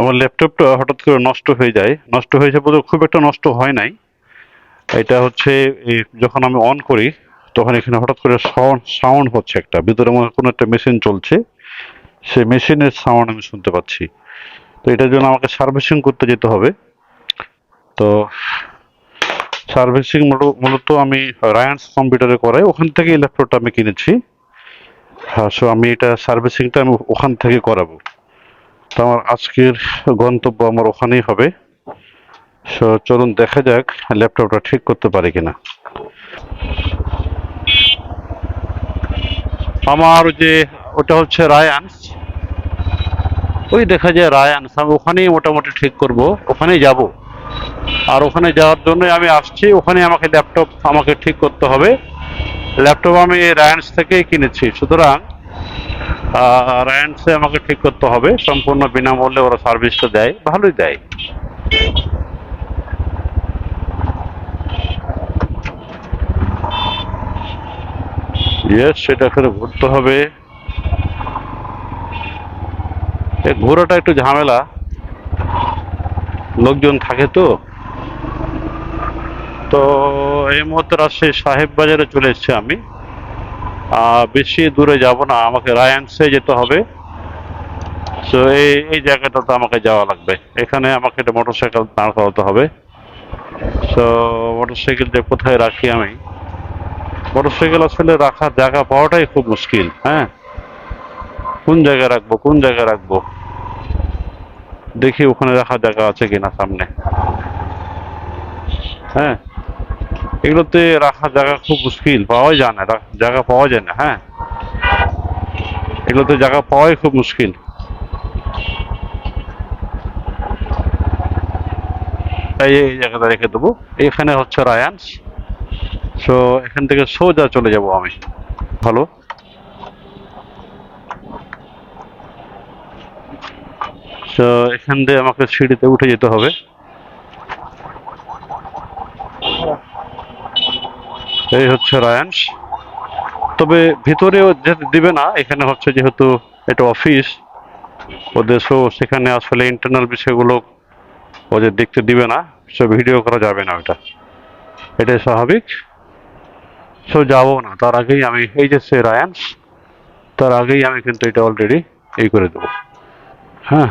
আমার ল্যাপটপটা হঠাৎ করে নষ্ট হয়ে যায়। নষ্ট হয়েছে বলতে খুব একটা নষ্ট হয় নাই। এটা হচ্ছে যখন আমি অন করি, তখন এখানে হঠাৎ করে সাউন্ড সাউন্ড হচ্ছে একটা। ভিতরে আমার কোনো একটা মেশিন চলছে। সেই মেশিনের সাউন্ড আমি শুনতে পাচ্ছি। তো এটার জন্য আমাকে সার্ভিসিং করতে যেতে হবে। তো সার্ভিসিং মূলত আমি রায়ান্স কম্পিউটারে করাই। ওখান থেকে ল্যাপটপটা আমি কিনেছি। হ্যাঁ সো আমি এটা সার্ভিসিংটা আমি ওখান থেকে করাবো। আমার আজকের গন্তব্য আমার ওখানেই হবে। সো চলুন দেখা যাক ল্যাপটপটা ঠিক করতে পারি কিনা। আমার যে, ওটা হচ্ছে রায়ান্স ওই দেখা যায় রায়ান্স আমি ওখানেই মোটামুটি ঠিক করব। ওখানেই যাব। আর ওখানে যাওয়ার জন্য আমি আসছি। ওখানে আমাকে ল্যাপটপ আমাকে ঠিক করতে হবে। ল্যাপটপ আমি রায়ান্স থেকেই কিনেছি। সুতরাং রায়ান্সে আমাকে ঠিক করতে হবে। সম্পূর্ণ বিনামূল্যে ওরা সার্ভিসটা দেয়। ভালোই দেয়। ইয়েস সেটা করে ঘুরতে হবে। ঘোরাটা একটু ঝামেলা। লোকজন থাকে তো। তো এই মুহূর্তে রাজশাহী সাহেব বাজারে চলে এসেছি আমি। বেশি দূরে যাব না, আমাকে রায়ান্সে যেতে হবে। তো এই এই জায়গাটাতে আমাকে যাওয়া লাগবে। এখানে আমাকে একটা মোটর সাইকেল দাঁড় করাতে হবে। তো মোটর সাইকেল যে কোথায় রাখি আমি? মোটর সাইকেল আসলে রাখার জায়গা পাওয়াটাই খুব মুশকিল হ্যাঁ? কোন জায়গায় রাখব, কোন জায়গায় রাখব? দেখি ওখানে রাখার জায়গা আছে কিনা সামনে। হ্যাঁ? এগুলোতে রাখার জায়গা খুব মুশকিল, পাওয়াই যায় না জায়গা পাওয়া যায় না হ্যাঁ? এগুলোতে জায়গা পাওয়াই খুব মুশকিল। তাই এই জায়গাটা রেখে দেবো। এখানে হচ্ছে রায়ান্স সো এখান থেকে সোজা চলে যাব আমি। ভালো? তো এখান দিয়ে আমাকে সিঁড়িতে উঠে যেতে হবে। এই হচ্ছে রায়ান্স তবে ভিতরেও যেতে দিবে না, এখানে হচ্ছে যেহেতু এটা অফিস ওদের সো সেখানে আসলে ইন্টারনাল বিষয়গুলো ওদের দেখতে দিবে না, সো ভিডিও করা যাবে না ওটা। এটাই স্বাভাবিক। সো যাব না। তার আগেই আমি, এই যে সে রায়ান্স তার আগেই আমি কিন্তু এটা অলরেডি এই করে দেবো। হ্যাঁ?